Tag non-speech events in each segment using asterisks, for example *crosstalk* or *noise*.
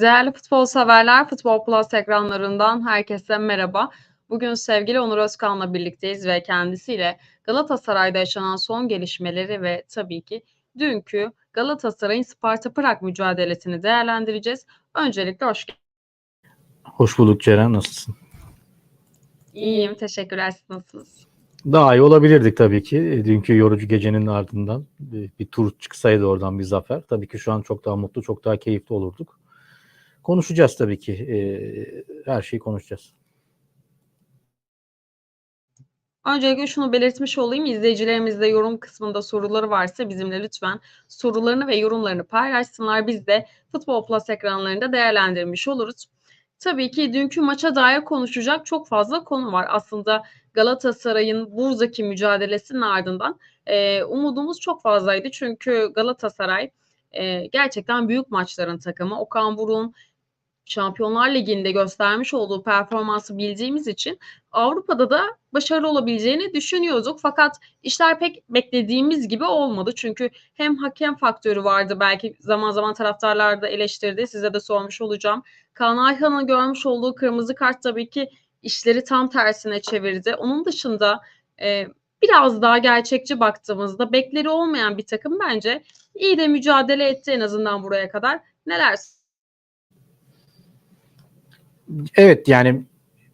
Değerli futbol severler, Futbol Plus ekranlarından herkese merhaba. Bugün sevgili Onur Özkan'la birlikteyiz ve kendisiyle Galatasaray'da yaşanan son gelişmeleri ve tabii ki dünkü Galatasaray'ın Sparta Prag mücadelesini değerlendireceğiz. Öncelikle hoş geldin. Hoş bulduk Ceren. Nasılsın? İyiyim, teşekkürler. Siz nasılsınız? Daha iyi olabilirdik tabii ki. E, Dünkü yorucu gecenin ardından bir, bir tur çıksaydı oradan bir zafer. Tabii ki şu an çok daha mutlu, çok daha keyifli olurduk. Konuşacağız tabii ki. E, her şeyi konuşacağız. Öncelikle şunu belirtmiş olayım. İzleyicilerimiz de yorum kısmında soruları varsa bizimle lütfen sorularını ve yorumlarını paylaşsınlar. Biz de Futbol Plus ekranlarında değerlendirmiş oluruz. Tabii ki dünkü maça dair konuşacak çok fazla konu var. Aslında Galatasaray'ın buradaki mücadelesinin ardından e, umudumuz çok fazlaydı. Çünkü Galatasaray e, gerçekten büyük maçların takımı. Okan Buruk'un Şampiyonlar Ligi'nde göstermiş olduğu performansı bildiğimiz için Avrupa'da da başarılı olabileceğini düşünüyorduk. Fakat işler pek beklediğimiz gibi olmadı. Çünkü hem hakem faktörü vardı belki zaman zaman taraftarlar da eleştirdi. Size de sormuş olacağım. Kaan Ayhan'ın görmüş olduğu kırmızı kart tabii ki işleri tam tersine çevirdi. Onun dışında e, biraz daha gerçekçi baktığımızda bekleri olmayan bir takım bence iyi de mücadele etti en azından buraya kadar. Neler Evet yani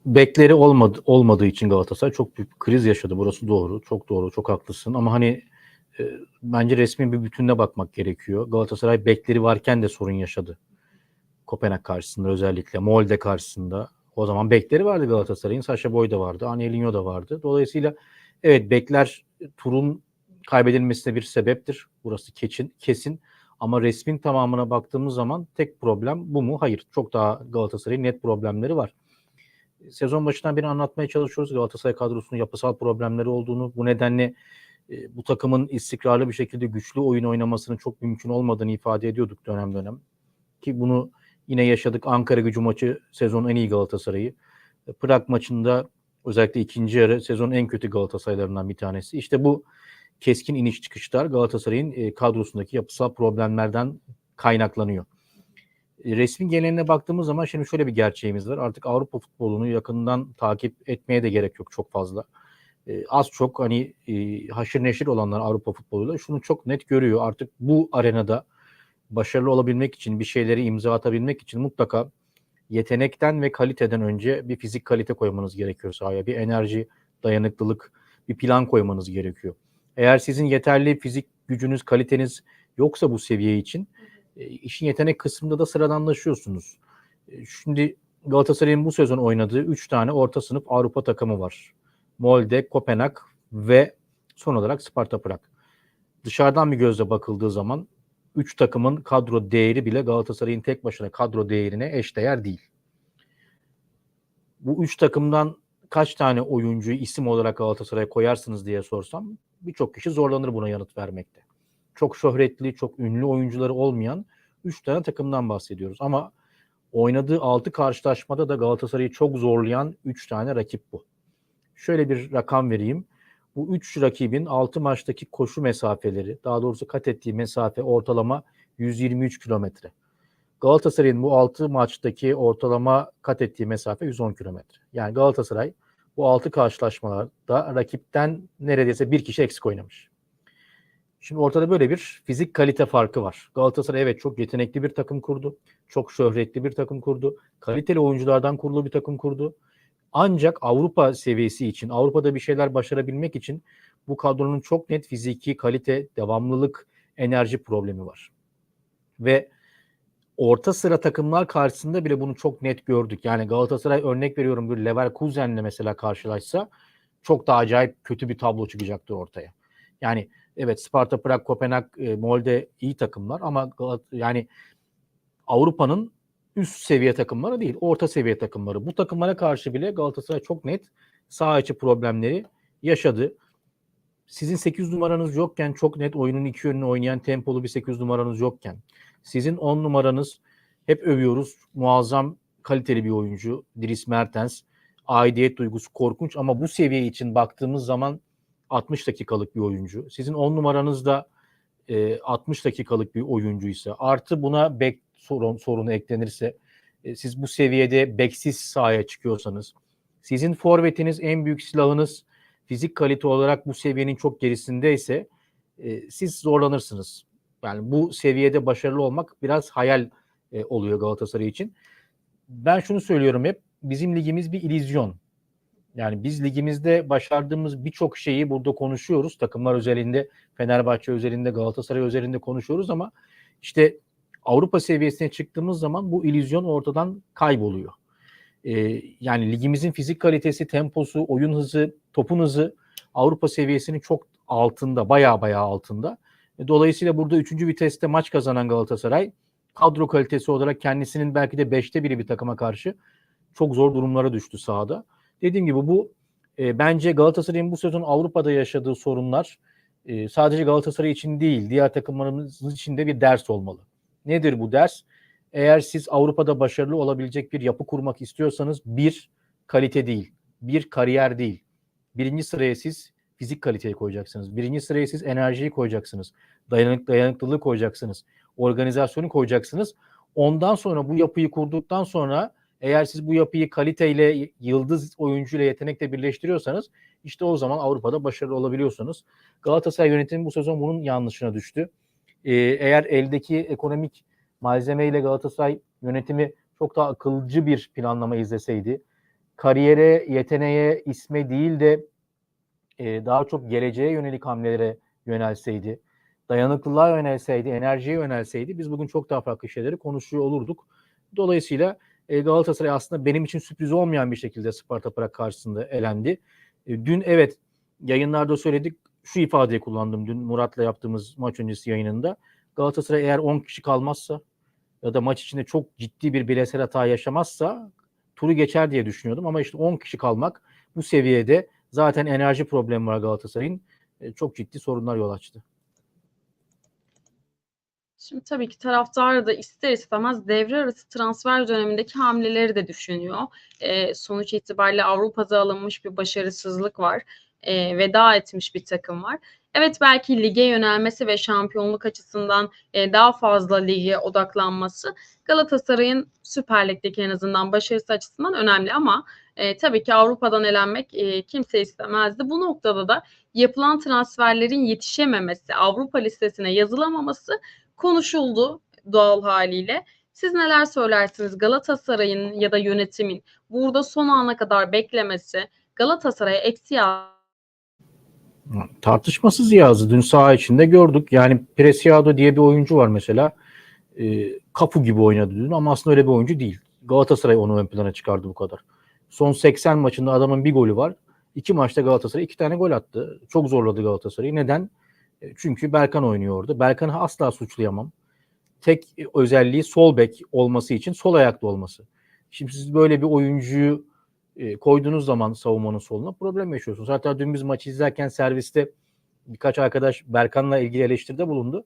bekleri olmadı, olmadığı için Galatasaray çok büyük bir kriz yaşadı. Burası doğru. Çok doğru. Çok haklısın. Ama hani e, bence resmi bir bütününe bakmak gerekiyor. Galatasaray bekleri varken de sorun yaşadı. Kopenhag karşısında özellikle. Molde karşısında. O zaman bekleri vardı Galatasaray'ın. Saşa Boy da vardı. Anielinho da vardı. Dolayısıyla evet bekler turun kaybedilmesine bir sebeptir. Burası kesin. kesin. Ama resmin tamamına baktığımız zaman tek problem bu mu? Hayır. Çok daha Galatasaray'ın net problemleri var. Sezon başından beri anlatmaya çalışıyoruz Galatasaray kadrosunun yapısal problemleri olduğunu. Bu nedenle e, bu takımın istikrarlı bir şekilde güçlü oyun oynamasının çok mümkün olmadığını ifade ediyorduk dönem dönem. Ki bunu yine yaşadık. Ankara gücü maçı sezonun en iyi Galatasaray'ı. Prag maçında özellikle ikinci yarı sezonun en kötü Galatasaraylarından bir tanesi. İşte bu keskin iniş çıkışlar Galatasaray'ın e, kadrosundaki yapısal problemlerden kaynaklanıyor. E, resmin geneline baktığımız zaman şimdi şöyle bir gerçeğimiz var. Artık Avrupa futbolunu yakından takip etmeye de gerek yok çok fazla. E, az çok hani e, haşır neşir olanlar Avrupa futboluyla şunu çok net görüyor. Artık bu arenada başarılı olabilmek için, bir şeyleri imza atabilmek için mutlaka yetenekten ve kaliteden önce bir fizik kalite koymanız gerekiyor sahaya. Bir enerji, dayanıklılık, bir plan koymanız gerekiyor. Eğer sizin yeterli fizik gücünüz, kaliteniz yoksa bu seviye için e, işin yetenek kısmında da sıradanlaşıyorsunuz. E, şimdi Galatasaray'ın bu sezon oynadığı 3 tane orta sınıf Avrupa takımı var. Molde, Kopenhag ve son olarak Sparta Prag. Dışarıdan bir gözle bakıldığı zaman 3 takımın kadro değeri bile Galatasaray'ın tek başına kadro değerine eşdeğer değil. Bu 3 takımdan kaç tane oyuncuyu isim olarak Galatasaray'a koyarsınız diye sorsam birçok kişi zorlanır buna yanıt vermekte. Çok şöhretli, çok ünlü oyuncuları olmayan 3 tane takımdan bahsediyoruz. Ama oynadığı 6 karşılaşmada da Galatasaray'ı çok zorlayan 3 tane rakip bu. Şöyle bir rakam vereyim. Bu 3 rakibin 6 maçtaki koşu mesafeleri, daha doğrusu kat ettiği mesafe ortalama 123 kilometre. Galatasaray'ın bu 6 maçtaki ortalama kat ettiği mesafe 110 kilometre. Yani Galatasaray bu 6 karşılaşmalarda rakipten neredeyse bir kişi eksik oynamış. Şimdi ortada böyle bir fizik kalite farkı var. Galatasaray evet çok yetenekli bir takım kurdu. Çok şöhretli bir takım kurdu. Kaliteli oyunculardan kurulu bir takım kurdu. Ancak Avrupa seviyesi için, Avrupa'da bir şeyler başarabilmek için bu kadronun çok net fiziki kalite, devamlılık, enerji problemi var. Ve orta sıra takımlar karşısında bile bunu çok net gördük. Yani Galatasaray örnek veriyorum bir Leverkusen'le mesela karşılaşsa çok daha acayip kötü bir tablo çıkacaktır ortaya. Yani evet Sparta Prag, Kopenhag, e, Molde iyi takımlar ama yani Avrupa'nın üst seviye takımları değil, orta seviye takımları. Bu takımlara karşı bile Galatasaray çok net sağ içi problemleri yaşadı. Sizin 8 numaranız yokken çok net oyunun iki yönünü oynayan tempolu bir 8 numaranız yokken sizin 10 numaranız hep övüyoruz. Muazzam kaliteli bir oyuncu. Dries Mertens. Aidiyet duygusu korkunç ama bu seviye için baktığımız zaman 60 dakikalık bir oyuncu. Sizin 10 numaranız da e, 60 dakikalık bir oyuncuysa artı buna bek sorun, sorunu eklenirse, e, siz bu seviyede beksiz sahaya çıkıyorsanız, sizin forvetiniz en büyük silahınız fizik kalite olarak bu seviyenin çok gerisindeyse e, siz zorlanırsınız. Yani bu seviyede başarılı olmak biraz hayal e, oluyor Galatasaray için. Ben şunu söylüyorum hep, bizim ligimiz bir illüzyon. Yani biz ligimizde başardığımız birçok şeyi burada konuşuyoruz. Takımlar özelinde, Fenerbahçe özelinde, Galatasaray özelinde konuşuyoruz ama işte Avrupa seviyesine çıktığımız zaman bu illüzyon ortadan kayboluyor. Ee, yani ligimizin fizik kalitesi, temposu, oyun hızı, topun hızı Avrupa seviyesinin çok altında, baya baya altında. E, Dolayısıyla burada 3. viteste maç kazanan Galatasaray kadro kalitesi olarak kendisinin belki de 5'te biri bir takıma karşı çok zor durumlara düştü sahada. Dediğim gibi bu e, bence Galatasaray'ın bu sezon Avrupa'da yaşadığı sorunlar e, sadece Galatasaray için değil, diğer takımlarımız için de bir ders olmalı. Nedir bu ders? Eğer siz Avrupa'da başarılı olabilecek bir yapı kurmak istiyorsanız bir kalite değil, bir kariyer değil. Birinci sıraya siz fizik kaliteyi koyacaksınız. Birinci sıraya siz enerjiyi koyacaksınız. Dayanık, dayanıklılığı koyacaksınız. Organizasyonu koyacaksınız. Ondan sonra bu yapıyı kurduktan sonra eğer siz bu yapıyı kaliteyle, yıldız oyuncuyla, yetenekle birleştiriyorsanız işte o zaman Avrupa'da başarılı olabiliyorsunuz. Galatasaray yönetimi bu sezon bunun yanlışına düştü. Ee, eğer eldeki ekonomik malzemeyle Galatasaray yönetimi çok daha akılcı bir planlama izleseydi, kariyere, yeteneğe, isme değil de e, daha çok geleceğe yönelik hamlelere yönelseydi, dayanıklılığa yönelseydi, enerjiye yönelseydi biz bugün çok daha farklı şeyleri konuşuyor olurduk. Dolayısıyla e, Galatasaray aslında benim için sürpriz olmayan bir şekilde Sparta Prag karşısında elendi. E, dün evet yayınlarda söyledik şu ifadeyi kullandım dün Murat'la yaptığımız maç öncesi yayınında. Galatasaray eğer 10 kişi kalmazsa ya da maç içinde çok ciddi bir bireysel hata yaşamazsa turu geçer diye düşünüyordum ama işte 10 kişi kalmak bu seviyede zaten enerji problemi var Galatasaray'ın e, çok ciddi sorunlar yol açtı. Şimdi tabii ki taraftar da ister istemez devre arası transfer dönemindeki hamleleri de düşünüyor. E, sonuç itibariyle Avrupa'da alınmış bir başarısızlık var. E, veda etmiş bir takım var. Evet belki lige yönelmesi ve şampiyonluk açısından e, daha fazla lige odaklanması Galatasaray'ın Süper Lig'deki en azından başarısı açısından önemli ama e, tabii ki Avrupa'dan elenmek e, kimse istemezdi. Bu noktada da yapılan transferlerin yetişememesi, Avrupa listesine yazılamaması konuşuldu doğal haliyle. Siz neler söylersiniz Galatasaray'ın ya da yönetimin burada son ana kadar beklemesi Galatasaray'a eksi Tartışmasız yazdı. Dün saha içinde gördük. Yani Preciado diye bir oyuncu var mesela. E, kapu gibi oynadı dün ama aslında öyle bir oyuncu değil. Galatasaray onu ön plana çıkardı bu kadar. Son 80 maçında adamın bir golü var. İki maçta Galatasaray iki tane gol attı. Çok zorladı Galatasaray'ı. Neden? E, Çünkü Berkan oynuyor orada. Berkan'ı asla suçlayamam. Tek özelliği sol bek olması için sol ayaklı olması. Şimdi siz böyle bir oyuncuyu e, koyduğunuz zaman savunmanın soluna problem yaşıyorsunuz. Hatta dün biz maçı izlerken serviste birkaç arkadaş Berkan'la ilgili eleştiride bulundu.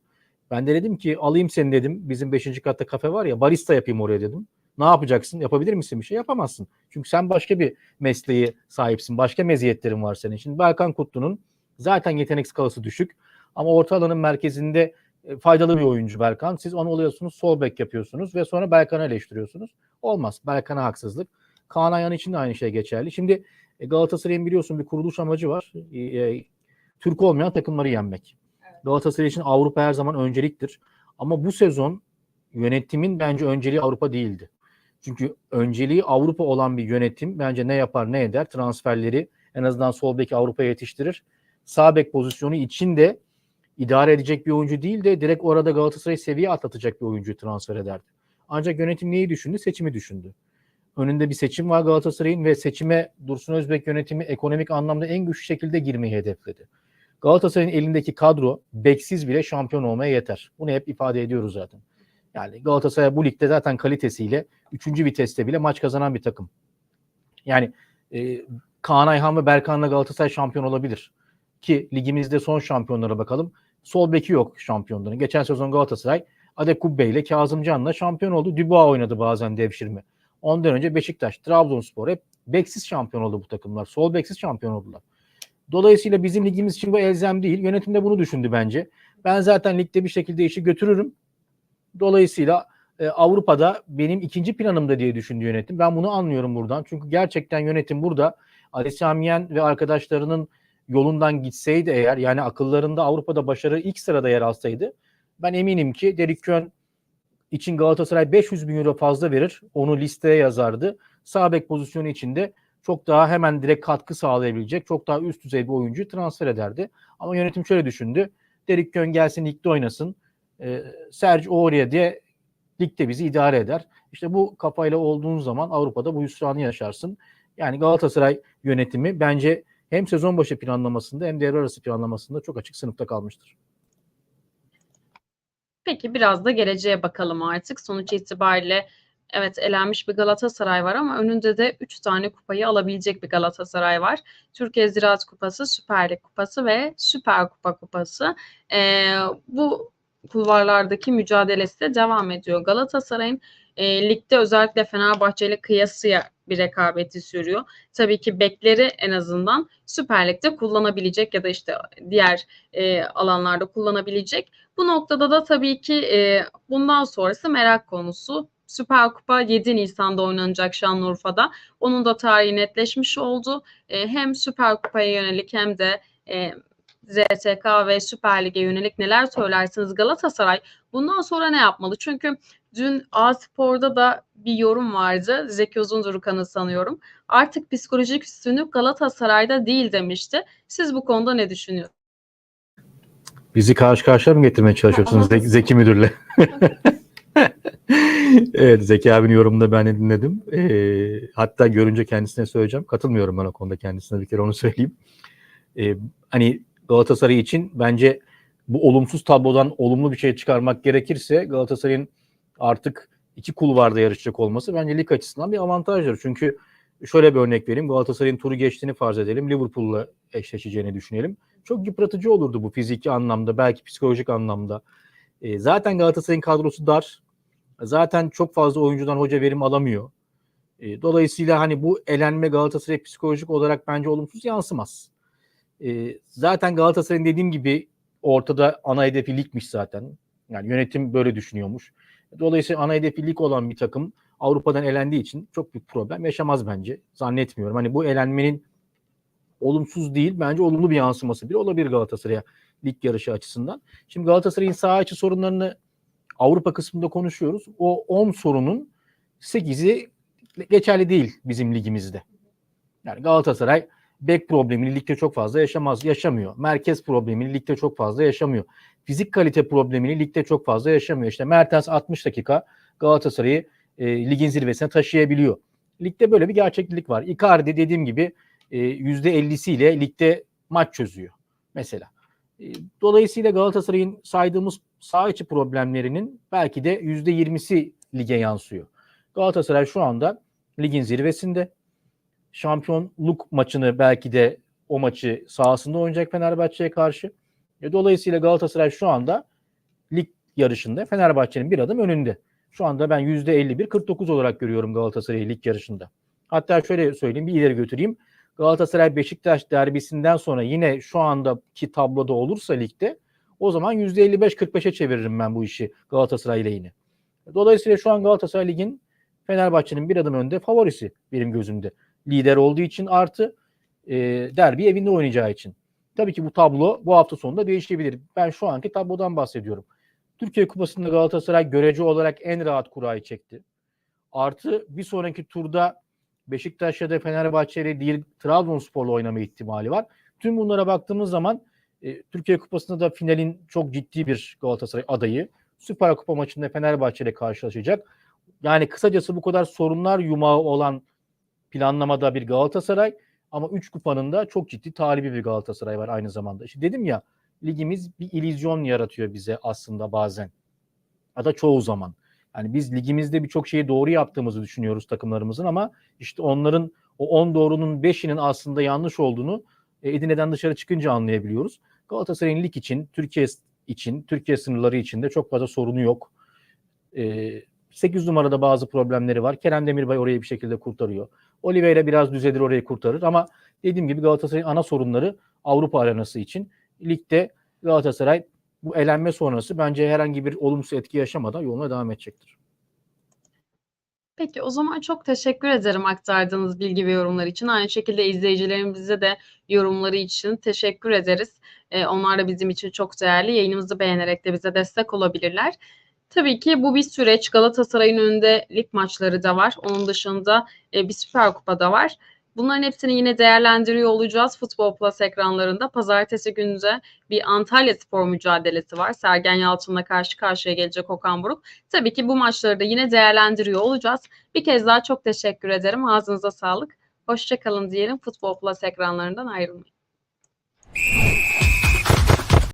Ben de dedim ki alayım seni dedim. Bizim 5. katta kafe var ya barista yapayım oraya dedim. Ne yapacaksın? Yapabilir misin bir şey? Yapamazsın. Çünkü sen başka bir mesleği sahipsin. Başka meziyetlerin var senin. Şimdi Berkan Kutlu'nun zaten yetenek skalası düşük. Ama orta alanın merkezinde e, faydalı bir oyuncu Berkan. Siz onu alıyorsunuz, sol bek yapıyorsunuz ve sonra Berkan'ı eleştiriyorsunuz. Olmaz. Berkan'a haksızlık. Kaan Ayhan için de aynı şey geçerli. Şimdi e, Galatasaray'ın biliyorsun bir kuruluş amacı var. E, Türk olmayan takımları yenmek. Galatasaray için Avrupa her zaman önceliktir. Ama bu sezon yönetimin bence önceliği Avrupa değildi. Çünkü önceliği Avrupa olan bir yönetim bence ne yapar ne eder transferleri en azından sol beki Avrupa'ya yetiştirir. Sağ bek pozisyonu için de idare edecek bir oyuncu değil de direkt orada Galatasaray seviye atlatacak bir oyuncuyu transfer ederdi. Ancak yönetim neyi düşündü? Seçimi düşündü. Önünde bir seçim var Galatasaray'ın ve seçime Dursun Özbek yönetimi ekonomik anlamda en güçlü şekilde girmeyi hedefledi. Galatasaray'ın elindeki kadro beksiz bile şampiyon olmaya yeter. Bunu hep ifade ediyoruz zaten. Yani Galatasaray bu ligde zaten kalitesiyle 3. viteste bile maç kazanan bir takım. Yani e, Kaan Ayhan ve Berkan'la Galatasaray şampiyon olabilir. Ki ligimizde son şampiyonlara bakalım. Sol beki yok şampiyonların. Geçen sezon Galatasaray Adekubbe ile Kazımcan'la şampiyon oldu. Dubois oynadı bazen devşirme. Ondan önce Beşiktaş, Trabzonspor hep beksiz şampiyon oldu bu takımlar. Sol beksiz şampiyon oldular. Dolayısıyla bizim ligimiz için bu elzem değil. Yönetim de bunu düşündü bence. Ben zaten ligde bir şekilde işi götürürüm. Dolayısıyla e, Avrupa'da benim ikinci planımda diye düşündü yönetim. Ben bunu anlıyorum buradan. Çünkü gerçekten yönetim burada Ali Sami Yen ve arkadaşlarının yolundan gitseydi eğer yani akıllarında Avrupa'da başarı ilk sırada yer alsaydı ben eminim ki Derek Köhn için Galatasaray 500 bin euro fazla verir. Onu listeye yazardı. Sağ pozisyonu içinde çok daha hemen direkt katkı sağlayabilecek, çok daha üst düzey bir oyuncu transfer ederdi. Ama yönetim şöyle düşündü. Derek Köhn gelsin ligde oynasın. E, Serge Aurier diye ligde bizi idare eder. İşte bu kafayla olduğun zaman Avrupa'da bu hüsranı yaşarsın. Yani Galatasaray yönetimi bence hem sezon başı planlamasında hem devre arası planlamasında çok açık sınıfta kalmıştır. Peki biraz da geleceğe bakalım artık. Sonuç itibariyle evet elenmiş bir Galatasaray var ama önünde de 3 tane kupayı alabilecek bir Galatasaray var. Türkiye Ziraat Kupası, Süper Lig Kupası ve Süper Kupa Kupası. Ee, bu kulvarlardaki mücadelesi de devam ediyor. Galatasaray'ın e, ligde özellikle Fenerbahçe ile kıyasıya bir rekabeti sürüyor. Tabii ki bekleri en azından Süper Lig'de kullanabilecek ya da işte diğer e, alanlarda kullanabilecek. Bu noktada da tabii ki e, bundan sonrası merak konusu. Süper Kupa 7 Nisan'da oynanacak Şanlıurfa'da. Onun da tarihi netleşmiş oldu. E, hem Süper Kupa'ya yönelik hem de e, ZSK ve Süper Lig'e yönelik neler söylersiniz Galatasaray bundan sonra ne yapmalı? Çünkü dün A Spor'da da bir yorum vardı. Zeki Uzundurukan'ı sanıyorum. Artık psikolojik üstünlük Galatasaray'da değil demişti. Siz bu konuda ne düşünüyorsunuz? Bizi karşı karşıya mı getirmeye çalışıyorsunuz Zeki, Zeki Müdür'le? *laughs* evet Zeki abinin yorumunu da ben de dinledim. Ee, hatta görünce kendisine söyleyeceğim. Katılmıyorum ben o konuda kendisine bir kere onu söyleyeyim. Ee, hani Galatasaray için bence bu olumsuz tablodan olumlu bir şey çıkarmak gerekirse Galatasaray'ın artık iki kulvarda yarışacak olması bence lig açısından bir avantajdır. Çünkü şöyle bir örnek vereyim. Galatasaray'ın turu geçtiğini farz edelim. Liverpool'la eşleşeceğini düşünelim. Çok yıpratıcı olurdu bu fiziki anlamda, belki psikolojik anlamda. E, zaten Galatasaray'ın kadrosu dar. Zaten çok fazla oyuncudan hoca verim alamıyor. E, dolayısıyla hani bu elenme Galatasaray psikolojik olarak bence olumsuz yansımaz. E, zaten Galatasaray'ın dediğim gibi ortada ana hedefi ligmiş zaten. Yani yönetim böyle düşünüyormuş. Dolayısıyla ana hedefi lig olan bir takım Avrupa'dan elendiği için çok büyük problem yaşamaz bence. Zannetmiyorum. Hani bu elenmenin olumsuz değil bence olumlu bir yansıması bile olabilir Galatasaray'a lig yarışı açısından. Şimdi Galatasaray'ın saha içi sorunlarını Avrupa kısmında konuşuyoruz. O 10 sorunun 8'i geçerli değil bizim ligimizde. Yani Galatasaray bek problemini ligde çok fazla yaşamaz, yaşamıyor. Merkez problemini ligde çok fazla yaşamıyor. Fizik kalite problemini ligde çok fazla yaşamıyor. İşte Mertens 60 dakika Galatasaray'ı e, ligin zirvesine taşıyabiliyor. Ligde böyle bir gerçeklik var. Icardi dediğim gibi e, %50'siyle ligde maç çözüyor mesela. E, dolayısıyla Galatasaray'ın saydığımız sağ içi problemlerinin belki de %20'si lige yansıyor. Galatasaray şu anda ligin zirvesinde. Şampiyonluk maçını belki de o maçı sahasında oynayacak Fenerbahçe'ye karşı. E, dolayısıyla Galatasaray şu anda lig yarışında Fenerbahçe'nin bir adım önünde. Şu anda ben %51-49 olarak görüyorum Galatasaray'ı lig yarışında. Hatta şöyle söyleyeyim bir ileri götüreyim. Galatasaray Beşiktaş derbisinden sonra yine şu andaki tabloda olursa ligde o zaman %55-45'e çeviririm ben bu işi Galatasaray lehine. Dolayısıyla şu an Galatasaray Lig'in Fenerbahçe'nin bir adım önde favorisi benim gözümde. Lider olduğu için artı e, derbi evinde oynayacağı için. Tabii ki bu tablo bu hafta sonunda değişebilir. Ben şu anki tablodan bahsediyorum. Türkiye Kupası'nda Galatasaray görece olarak en rahat kurayı çekti. Artı bir sonraki turda Beşiktaş ya da Fenerbahçe ile değil Trabzonspor'la oynama ihtimali var. Tüm bunlara baktığımız zaman e, Türkiye Kupası'nda da finalin çok ciddi bir Galatasaray adayı. Süper Kupa maçında Fenerbahçe ile karşılaşacak. Yani kısacası bu kadar sorunlar yumağı olan planlamada bir Galatasaray ama 3 kupanın da çok ciddi talibi bir Galatasaray var aynı zamanda. İşte dedim ya ligimiz bir illüzyon yaratıyor bize aslında bazen. Ya da çoğu zaman. Yani biz ligimizde birçok şeyi doğru yaptığımızı düşünüyoruz takımlarımızın ama işte onların o 10 doğrunun 5'inin aslında yanlış olduğunu e, Edirne'den dışarı çıkınca anlayabiliyoruz. Galatasaray'ın lig için, Türkiye için, Türkiye sınırları için de çok fazla sorunu yok. E, 8 numarada bazı problemleri var. Kerem Demirbay orayı bir şekilde kurtarıyor. Oliveira biraz düzelir orayı kurtarır ama dediğim gibi Galatasaray'ın ana sorunları Avrupa arenası için. Ligde Galatasaray bu elenme sonrası bence herhangi bir olumsuz etki yaşamadan yoluna devam edecektir. Peki o zaman çok teşekkür ederim aktardığınız bilgi ve yorumlar için. Aynı şekilde izleyicilerimize de yorumları için teşekkür ederiz. Ee, onlar da bizim için çok değerli. Yayınımızı beğenerek de bize destek olabilirler. Tabii ki bu bir süreç. Galatasaray'ın önünde lig maçları da var. Onun dışında e, bir Süper Kupa da var. Bunların hepsini yine değerlendiriyor olacağız Futbol Plus ekranlarında. Pazartesi günü de bir Antalya Spor mücadelesi var. Sergen Yalçın'la karşı karşıya gelecek Okan Buruk. Tabii ki bu maçları da yine değerlendiriyor olacağız. Bir kez daha çok teşekkür ederim. Ağzınıza sağlık. Hoşçakalın diyelim. Futbol Plus ekranlarından ayrılmayın.